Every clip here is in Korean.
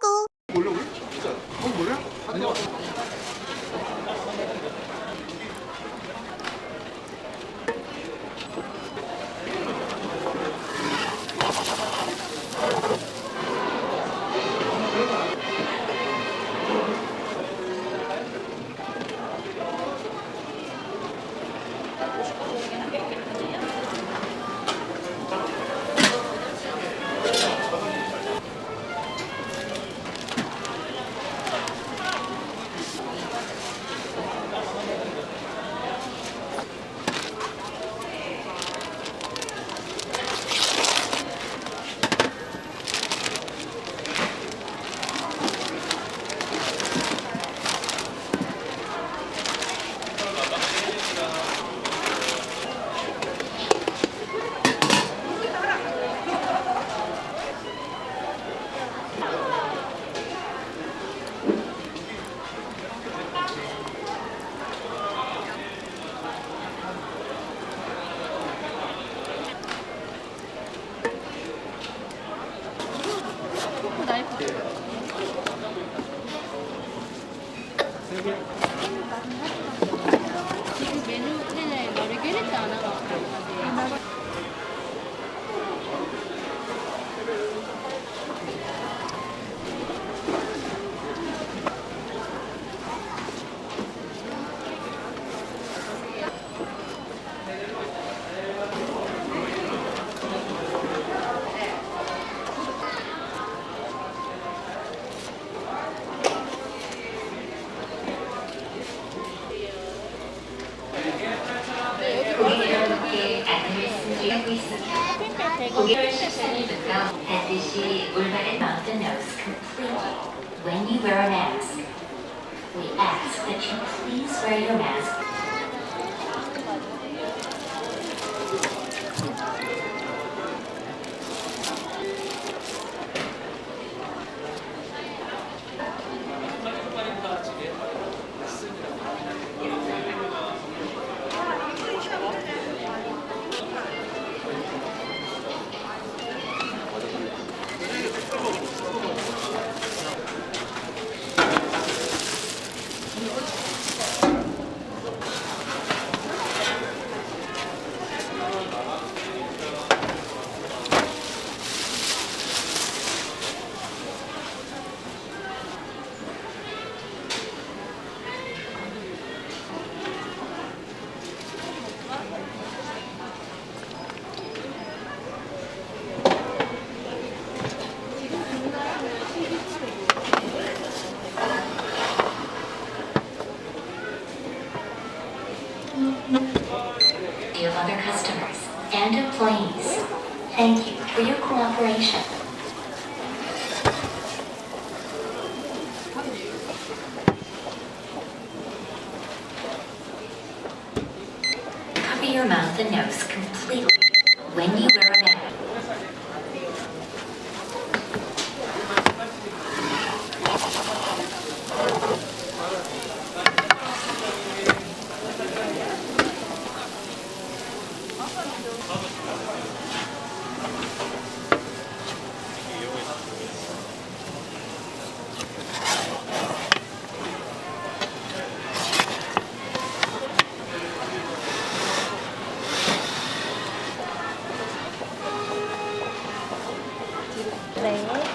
꾸꾸. 몰라 우리? 진짜. 어 몰라? 아니 지금 메뉴에 마르게리타 하나가 고객여러 This the nose completely. When you wear a mask, we ask that you please wear your mask of other customers and employees. Thank you for your cooperation. Cover your mouth and nose completely when you wear 喂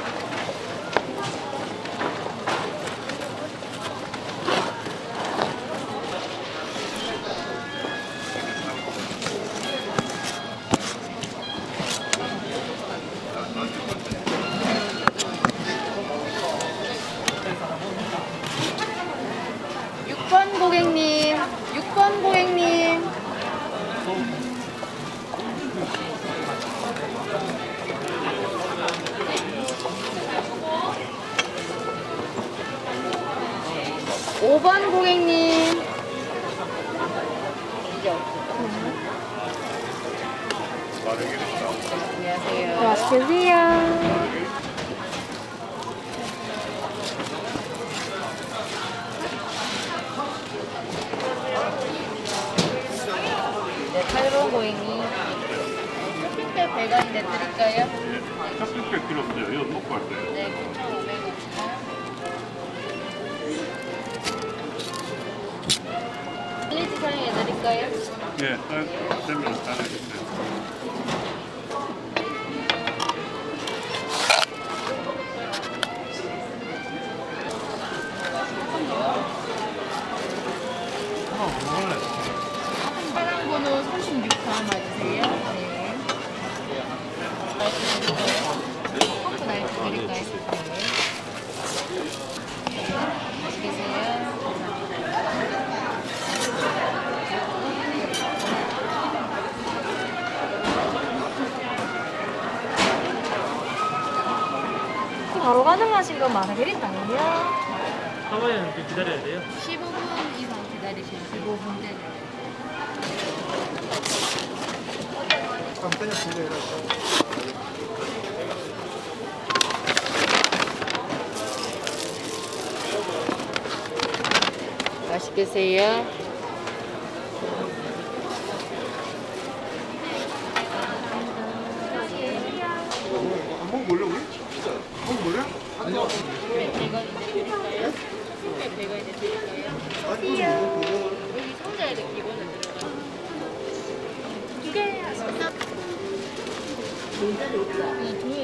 5번 고객님. 안녕하세요. 네, 맛있게세요 고객님. 쇼핑백 100원인데 드릴까요? 네, 찹쌀백 필요 없어요. 이거 먹고 할게요. 네. 그렇죠. 드릴까요? 예, 아, 되면 하나 주세요. 차량 번호 36번 맞으세요? 네. 커프 날드 드릴까요? 네. 맛있게 드세요. 바로 가능 하신 건 마르게리타는요? 하와이는 좀 기다려야 돼요. 15분 이상 기다리시면 15분 대 깜짝이야 분해라. 맛있게 드세요. 100원인데 드릴까요? 네, 100원인데 드릴까요? 아니 이거 그거. 여기 상자에도 기본을 들어가요. 두개. 그냥 조회